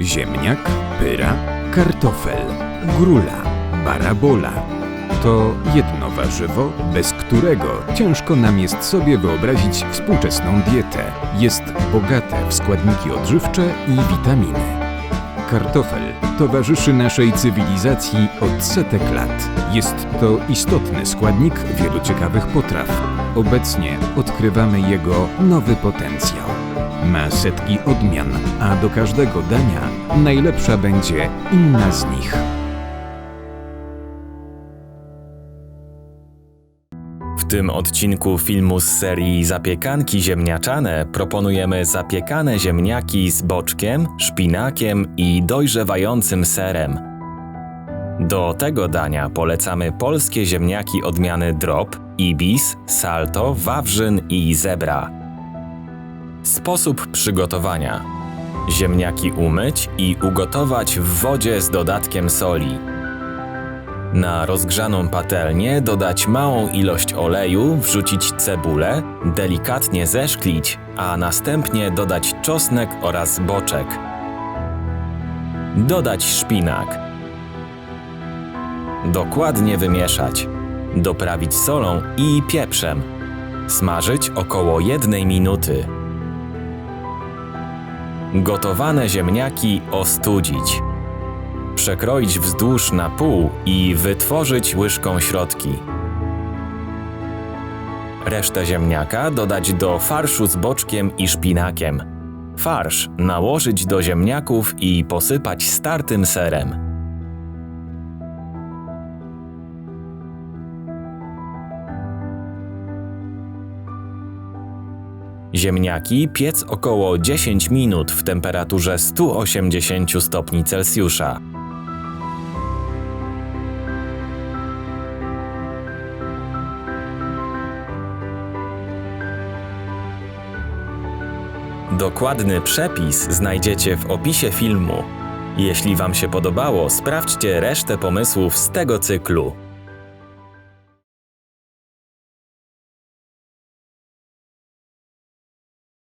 Ziemniak, pyra, kartofel, grula, barabola. To jedno warzywo, bez którego ciężko nam jest sobie wyobrazić współczesną dietę. Jest bogate w składniki odżywcze i witaminy. Kartofel towarzyszy naszej cywilizacji od setek lat. Jest to istotny składnik wielu ciekawych potraw. Obecnie odkrywamy jego nowy potencjał. Ma setki odmian, a do każdego dania najlepsza będzie inna z nich. W tym odcinku filmu z serii Zapiekanki ziemniaczane proponujemy zapiekane ziemniaki z boczkiem, szpinakiem i dojrzewającym serem. Do tego dania polecamy polskie ziemniaki odmiany drop, ibis, salto, wawrzyn i zebra. Sposób przygotowania: ziemniaki umyć i ugotować w wodzie z dodatkiem soli. Na rozgrzaną patelnię dodać małą ilość oleju, wrzucić cebulę, delikatnie zeszklić, a następnie dodać czosnek oraz boczek. Dodać szpinak. Dokładnie wymieszać. Doprawić solą i pieprzem. Smażyć około jednej minuty. Gotowane ziemniaki ostudzić przekroić wzdłuż na pół i wytworzyć łyżką środki. Resztę ziemniaka dodać do farszu z boczkiem i szpinakiem. Farsz nałożyć do ziemniaków i posypać startym serem. Ziemniaki piec około 10 minut w temperaturze 180 stopni Celsjusza. Dokładny przepis znajdziecie w opisie filmu. Jeśli Wam się podobało, sprawdźcie resztę pomysłów z tego cyklu.